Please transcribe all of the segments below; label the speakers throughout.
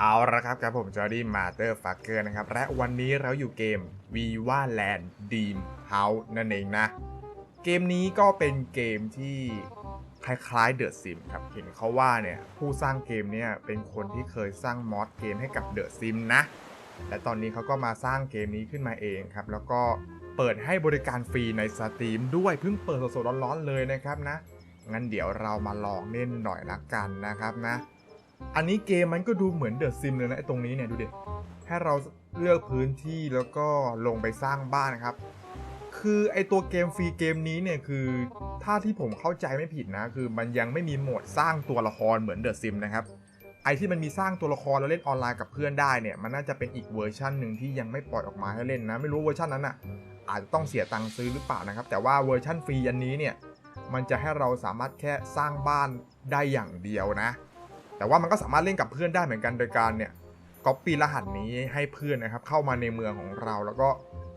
Speaker 1: เอาละครับครับผมจอร์ดี้มาเตอร์ฟักเกอร์นะครับ และวันนี้เราอยู่เกม v ีว่าแลนด์ดีมเฮาส์นั่นเองนะ เกมนี้ก็เป็นเกมที่คล้ายๆเดอะซิมครับ เห็นเขาว่าเนี่ย ผู้สร้างเกมเนี่ยเป็นคนที่เคยสร้างมอดเกมให้กับเดอะซิมนะ และตอนนี้เขาก็มาสร้างเกมนี้ขึ้นมาเองครับ แล้วก็เปิดให้บริการฟรีในสตรีมด้วยเพิ่งเปิดสดๆร้อนๆเลยนะครับนะงั้นเดี๋ยวเรามาลองเล่นหน่อยละกันนะครับนะ อันนี้เกมมันก็ดูเหมือนเดอะซิมเลยนะตรงนี้เนี่ยดูดิให้เราเลือกพื้นที่แล้วก็ลงไปสร้างบ้านนะครับ คือไอตัวเกมฟรีเกมนี้เนี่ยคือถ้าที่ผมเข้าใจไม่ผิดนะ คือมันยังไม่มีโหมดสร้างตัวละครเหมือนเดอะซิมนะครับไอที่มันมีสร้างตัวละครแล้วเล่นออนไลน์กับเพื่อนได้เนี่ยมันน่าจะเป็นอีกเวอร์ชันหนึ่งที่ยังไม่ปล่อยออกมาให้เล่นนะ ไม่รู้เวอร์ชันนั้นอะอาจจะต้องเสียตังค์ซื้อหรือเปล่านะครับ แต่ว่าเวอร์ชันฟรีอันนี้เนี่ยมันจะให้เราสามารถแค่สร้างบ้านได้อย่างเดียวนะ แต่ว่ามันก็สามารถเล่นกับเพื่อนได้เหมือนกันโดยการเนี่ยก๊อปปี้รหัสนี้ให้เพื่อนนะครับเข้ามาในเมืองของเรา แล้วก็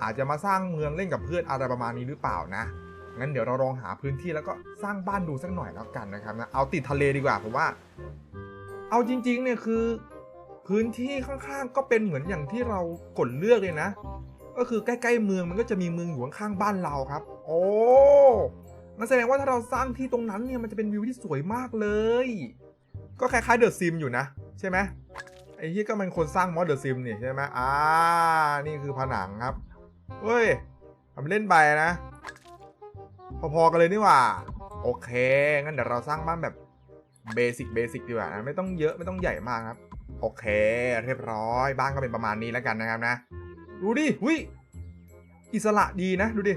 Speaker 1: อาจจะมาสร้างเมืองเล่นกับเพื่อนอะไรประมาณนี้หรือเปล่านะงั้นเดี๋ยวเราลองหาพื้นที่แล้วก็สร้างบ้านดูสักหน่อยแล้วกันนะครับนะเอาติดทะเลดีกว่าผมว่า เอาจริงๆเนี่ยคือ พื้นที่ข้างๆก็เป็นเหมือนอย่างที่เรากดเลือกเลยนะ ก็คือใกล้ๆเมืองมันก็จะมีเมืองอยู่ข้างๆบ้านเราครับ โอ้นั่นแสดงว่าถ้าเราสร้างที่ตรงนั้นเนี่ยมันจะเป็นวิวที่สวยมากเลย ก็คล้ายๆเดอะซิมอยู่นะ ใช่ไหมไอ้ที่ก็มันคนสร้างมอดเดอะซิมนี่ใช่ไหมอ่า นี่คือผนังครับเฮ้ยทำเล่นไปนะ พอๆกันเลยนี่หว่า โอเค งั้นเดี๋ยวเราสร้างบ้านแบบเบสิกเบสิกดีกว่านะไม่ต้องเยอะไม่ต้องใหญ่มากครับ โอเค เรียบร้อย บ้านก็เป็นประมาณนี้แล้วกันนะครับนะ ดูดิหุยอิสระดีนะ ดูดิ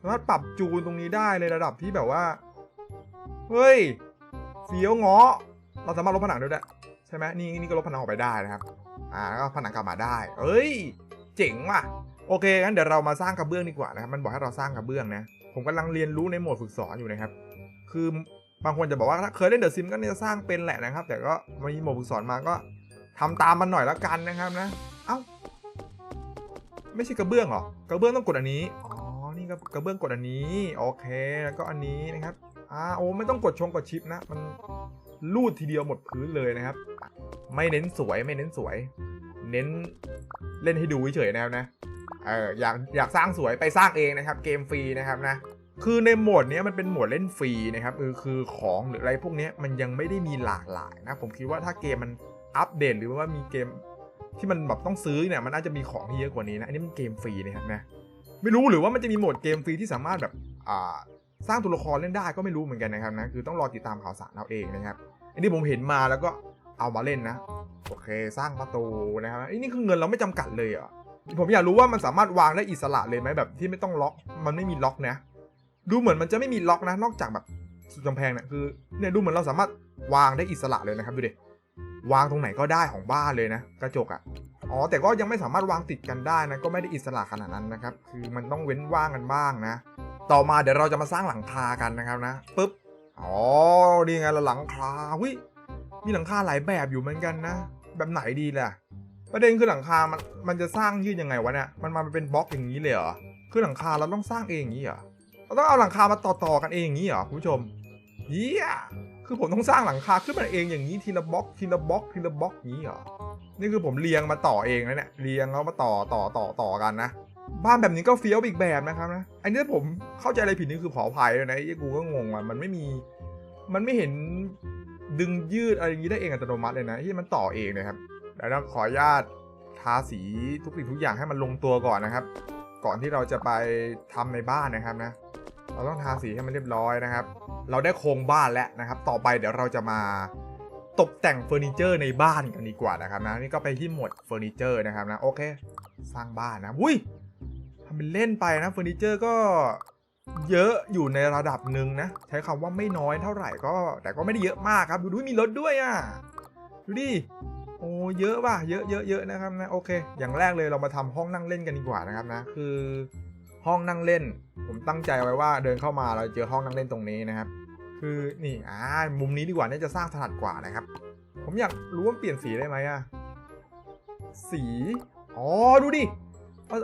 Speaker 1: สามารถปรับจูนตรงนี้ได้ในระดับที่แบบว่า เฮ้ยเฟี้ยวเงาะ เราสามารถลบผนังด้วยได้ใช่ไหมนี่นี่ก็ลบผนังออกไปได้นะครับ อ่าแล้วก็ผนังกลับมาได้ เอ้ย เจ๋งว่ะ โอเคงั้นเดี๋ยวเรามาสร้างกระเบื้องดีกว่านะครับ มันบอกให้เราสร้างกระเบื้องนะ ผมกำลังเรียนรู้ในโหมดฝึกสอนอยู่นะครับ คือบางคนจะบอกว่าถ้าเคยเล่นเดอะซิมก็เนี่ยสร้างเป็นแหละนะครับ แต่ก็มีโหมดฝึกสอนมาก็ทำตามมันหน่อยแล้วกันนะครับนะ เอ้า ไม่ใช่กระเบื้องหรอ กระเบื้องต้องกดอันนี้ อ๋อ นี่ก็กระเบื้องกดอันนี้ โอเค แล้วก็อันนี้นะครับ อ่า โอ้ ไม่ต้องกดชงกดชิปนะ มัน ลูดทีเดียวหมดพื้นเลยนะครับ ไม่เน้นสวยไม่เน้นสวย เน้นเล่นให้ดูเฉยๆนะครับนะเอออยากอยากสร้างสวยไปสร้างเองนะครับ เกมฟรีนะครับนะคือในโหมดนี้มันเป็นโหมดเล่นฟรีนะครับเออคือของหรืออะไรพวกนี้มันยังไม่ได้มีหลากหลายนะผมคิดว่าถ้าเกมมันอัปเดตหรือว่ามีเกมที่มันแบบต้องซื้อเนี่ยมันน่าจะมีของที่เยอะกว่านี้นะอันนี้มันเกมฟรีนะครับนะไม่รู้หรือว่ามันจะมีโหมดเกมฟรีที่สามารถแบบอ่า สร้างตัวละครเล่นได้ก็ไม่รู้เหมือนกันนะครับนะคือต้องรอติดตามข่าวสารเอาเองนะครับอันนี้ผมเห็นมาแล้วก็เอามาเล่นนะโอเค สร้างประตูนะครับไอ้นี่คือเงินเราไม่จำกัดเลยอะผมอยากรู้ว่ามันสามารถวางได้อิสระเลยไหมแบบที่ไม่ต้องล็อก มันไม่มีล็อกนะ ดูเหมือนมันจะไม่มีล็อกนะ นอกจากแบบสุดกำแพงเนี่ยคือเนี่ยดูเหมือนเราสามารถวางได้อิสระเลยนะครับดูดิวางตรงไหนก็ได้ของบ้านเลยนะ กระจกอะ่ะอ๋อแต่ก็ยังไม่สามารถวางติดกันได้นะก็ไม่ได้อิสระขนาดนั้นนะครับ คือมันต้องเว้นว่างกันบ้างนะ ต่อมาเดี๋ยวเราจะมาสร้างหลังคากันนะครับนะปุ๊บอ๋อนี่ไงเราหลังคาวิมีหลังคาหลายแบบอยู่เหมือนกันนะ แบบไหนดีล่ะ ประเด็นคือหลังคา มันมันจะสร้างยืดยังไงวะเนี่ยมันมาเป็นบล็อกอย่างนี้เลยเหรอคือหลังคาเราต้องสร้างเองอย่างนี้เหรอเราต้องเอาหลังคามาต่อๆกันเองอย่างนี้เหรอคุณผู้ชมเฮียคือผมต้องสร้างหลังคาขึ้นมาเองอย่างนี้ทีละบล็อกทีละบล็อกทีละบล็อกอย่างนี้เหรอนี่คือผมเรียงมาต่อเองนะเนี่ยเรียงแล้วมาต่อต่อต่อต่อกันนะ บ้านแบบนี้ก็เฟี้ยวอีกแบบนะครับนะอันนี้ผมเข้าใจอะไรผิดนี่คือขออภัยเลยนะไอ้กูก็งงอะมันไม่มี มันไม่เห็นดึงยืดอะไรอย่างนี้ได้เองอัตโนมัติเลยนะที่มันต่อเองนะครับเดี๋ยวเราขออนุญาตทาสีทุกสิ่งทุกอย่างให้มันลงตัวก่อนนะครับ ก่อนที่เราจะไปทำในบ้านนะครับนะ เราต้องทาสีให้มันเรียบร้อยนะครับ เราได้โครงบ้านแล้วนะครับ ต่อไปเดี๋ยวเราจะมาตกแต่งเฟอร์นิเจอร์ในบ้านกันดีกว่านะครับนะนี่ก็ไปที่หมวดเฟอร์นิเจอร์นะครับนะโอเค สร้างบ้านนะอุ้ย ทำเป็นเล่นไปนะเฟอร์นิเจอร์ก็เยอะอยู่ในระดับหนึ่งนะ ใช้คำว่าไม่น้อยเท่าไหร่ก็ แต่ก็ไม่ได้เยอะมากครับดูดูมีรถด้วยอะดูดิโอ้เยอะว่ะเยอะเยอะเยอะนะครับนะโอเค อย่างแรกเลยเรามาทำห้องนั่งเล่นกันดีกว่านะครับนะคือห้องนั่งเล่น ผมตั้งใจไว้ว่าเดินเข้ามาเราเจอห้องนั่งเล่นตรงนี้นะครับ คือนี่อ่ามุมนี้ดีกว่าน่าจะสร้างถนัดกว่านะครับ ผมอยากรู้ว่าเปลี่ยนสีได้ไหมอะสีอ๋อดูดิ โอ้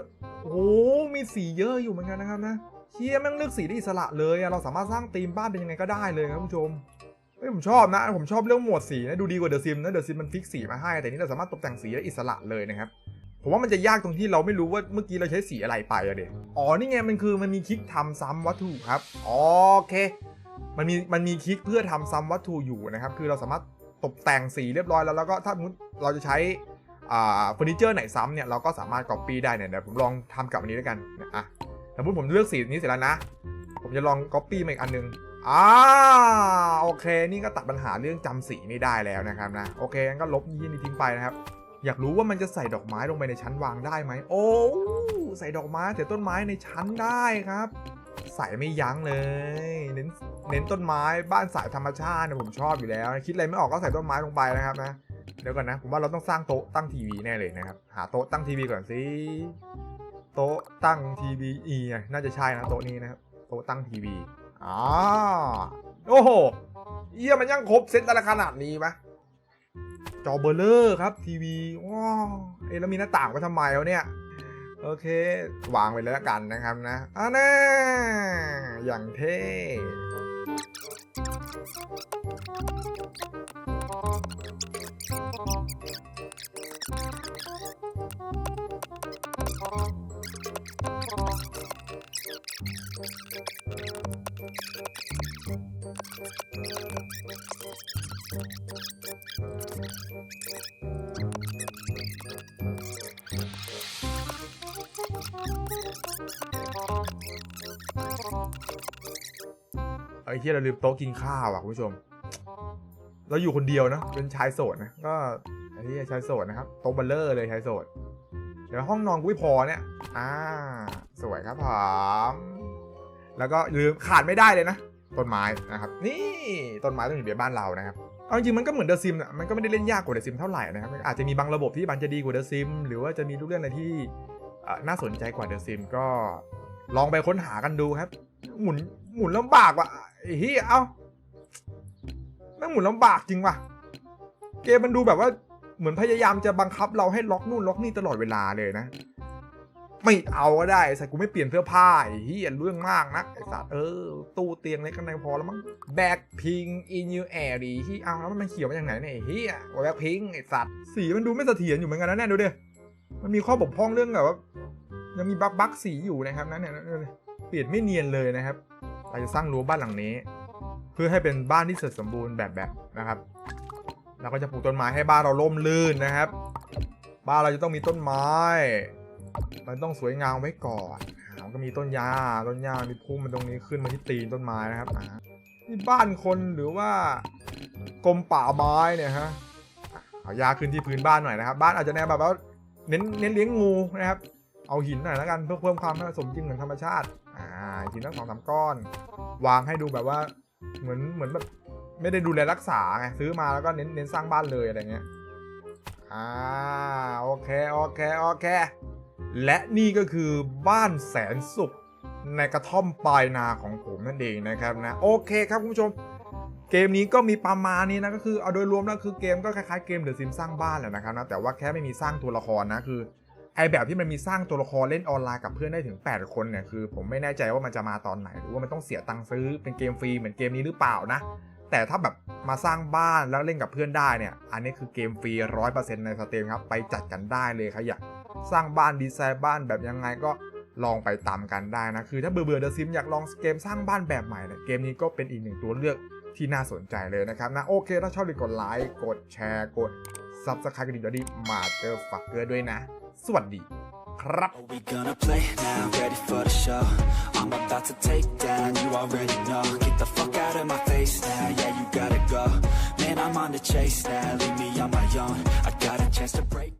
Speaker 1: โหมีสีเยอะอยู่เหมือนกันนะครับนะเฮียแม่งเลือกสีได้อิสระเลยอะเราสามารถสร้างธีมบ้านเป็นยังไงก็ได้เลยครับคุณผู้ชมเฮ้ยผมชอบนะ ผมชอบเรื่องหมวดสีนะดูดีกว่าเดอะซิมนะเดอะซิมมันฟิกสีมาให้ แต่นี่เราสามารถตกแต่งสีได้อิสระเลยนะครับผมว่ามันจะยากตรงที่เราไม่รู้ว่าเมื่อกี้เราใช้สีอะไรไปอะเด็อ๋อนี่ไงมันคือมันมีคลิกทำซ้ำวัตถุครับโอเค มันมีมันมีคลิกเพื่อทำซ้ำวัตถุอยู่นะครับคือเราสามารถตกแต่งสีเรียบร้อยแล้วแล้วก็ถ้ามมติเราจะใช้ เฟอร์นิเจอร์ไหนซ้ำเนี่ยเราก็สามารถ copy ได้เนี่ยเดี๋ยวผมลองทำกับอันนี้ด้วยกันนะอะสมมติผมเลือกสีนี้เสร็จแล้วนะ ผมจะลอง copy มาอีกอันนึงอ่าโอเค นี่ก็ตัดปัญหาเรื่องจำสีไม่ได้แล้วนะครับนะโอเคงั้นก็ลบยี่นี่ทิ้งไปนะครับ อยากรู้ว่ามันจะใส่ดอกไม้ลงไปในชั้นวางได้ไหมโอ้ใส่ดอกไม้ใส่ต้นไม้ในชั้นได้ครับ ใส่ไม่ยั้งเลย เน้นเน้นต้นไม้บ้านสายธรรมชาติเนี่ยผมชอบอยู่แล้ว คิดอะไรไม่ออกก็ใส่ต้นไม้ลงไปนะครับนะ เดี๋ยวก่อนนะ ผมว่าเราต้องสร้างโต๊ะตั้งทีวีแน่เลยนะครับ หาโต๊ะตั้งทีวีก่อนสิ โต๊ะตั้งทีวีอีไงน่าจะใช่นะโต๊ะนี้นะครับ โต๊ะตั้งทีวีอ๋อโอ้โหเยี่ยมันยังครบเซตอะไรขนาดนี้ปะจอเบลเลอร์ครับทีวีว้าเอ๊แล้วมีหน้าต่างไว้ทำไมวะเนี่ย โอเควางไปเลยละกันนะครับนะอ่าแน่อย่างเท่ ไอ้ที่เราลืมโต๊ะกินข้าวอะคุณผู้ชม เราอยู่คนเดียวนะเป็นชายโสดนะก็ไอ้ที่ชายโสดนะครับโต๊ะบัลเลอร์เลยชายโสดเดี๋ยวห้องนอนกูไม่พอเนี่ย อ่า สวยครับผมแล้วก็ลืมขาดไม่ได้เลยนะต้นไม้นะครับ นี่ต้นไม้ต้องอยู่ในบ้านเรานะครับเอาจริงๆมันก็เหมือนเดอะซิมนะมันก็ไม่ได้เล่นยากกว่าเดอะซิมเท่าไหร่นะครับอาจจะมีบางระบบที่มันจะดีกว่าเดอะซิมหรือว่าจะมีลูกเล่นอะไรที่น่าสนใจกว่าเดอะซิมก็ลองไปค้นหากันดูครับ หมุนหมุนลำบากว่ะเฮียเอ้า แม่งหมุนลำบากจริงว่ะ เกมมันดูแบบว่าเหมือนพยายามจะบังคับเราให้ล็อกนู่นล็อกนี่ตลอดเวลาเลยนะ ไม่เอาก็ได้ไอ้สัตว์กูไม่เปลี่ยนเสื้อผ้าไอ้เฮียเรื่องมากนะไอ้สัตว์เออ ตู้เตียงเล็กกันในพอแล้วมั้งแบ็คพิงอินยูแอร์ดีที่เอาแล้วมันเขียวมาจากไหนเนี่ยไอ้เฮียแบ็คพิงไอ้สัตว์สีมันดูไม่เสถียรอยู่เหมือนกันนะเนี่ยดูดิมันมีข้อบกพร่องเรื่องแบบว่ายังมีบั๊กบั๊กสีอยู่นะครับนั่นเนี่ยเนี่ยเปลี่ยนไม่เนียนเลยนะครับเราจะสร้างรั้วบ้านหลังนี้ เพื่อให้เป็นบ้านที่เสร็จสมบูรณ์แบบแบบนะครับเราก็จะปลูกต้นไม้ให้บ้านเราร่มรื่นนะครับ บ้านเราจะต้องมีต้นไม้ มันต้องสวยงามไว้ก่อนอามันก็มีต้นหญ้าต้นหญ้ามีพุ่มมันตรงนี้ขึ้นมาที่ตีนต้นไม้นะครับอ่านี่บ้านคนหรือว่ากรมป่าไม้เนี่ยฮะเอาหญ้าขึ้นที่พื้นบ้านหน่อยนะครับ บ้านอาจจะแนวแบบว่าเน้นเน้นเลี้ยงงูนะครับ เอาหินหน่อยแล้วกันเพื่อเพิ่มความสมจริงเหมือนธรรมชาติ อ่าหินทั้งสองสามก้อน วางให้ดูแบบว่า เหมือนเหมือนแบบไม่ได้ดูแลรักษาไงซื้อมาแล้วก็เน้นเน้นสร้างบ้านเลยอะไรเงี้ยอ่าโอเคโอเคโอเค และนี่ก็คือบ้านแสนสุขในกระท่อมปลายนาของผมนั่นเองนะครับนะโอเคครับคุณผู้ชม เกมนี้ก็มีประมาณนี้นะก็คือเอาโดยรวมแล้วคือเกมก็คล้ายๆเกมเดอะซิมสร้างบ้านแหละนะครับนะแต่ว่าแค่ไม่มีสร้างตัวละครนะคือ ไอแบบที่มันมีสร้างตัวละครเล่นออนไลน์กับเพื่อนได้ถึง 8 คนเนี่ยคือผมไม่แน่ใจว่ามันจะมาตอนไหน หรือว่ามันต้องเสียตังค์ซื้อเป็นเกมฟรีเหมือนเกมนี้หรือเปล่านะแต่ถ้าแบบมาสร้างบ้านแล้วเล่นกับเพื่อนได้เนี่ย อันนี้คือเกมฟรีร้อยเปอร์เซ็นต์ในสเตมครับ ไปจัดกันได้เลยครับอยากสร้างบ้านดีไซน์บ้านแบบยังไงก็ลองไปตามกันได้นะ คือถ้าเบื่อเบื่อเดอะซิมอยากลองเกมสร้างบ้านแบบใหม่เนี่ยเกมนี้ก็เป็นอีกหนึ่งตัวเลือกที่น่าสนใจเลยนะครับนะโอเค ถ้าชอบอย่าลืมกดไลค์กดแชร์กด ซับสไครต์กันดีดีมาเจอฝักเกอร์ด้วยนะ สวัสดีครับ
Speaker 2: we gonna play now? Ready for the show? I'm about to take down, you already know. Get the fuck out of my face now, yeah, you gotta go. Man, I'm on the chase now, leave me on my own. I got a chance to break.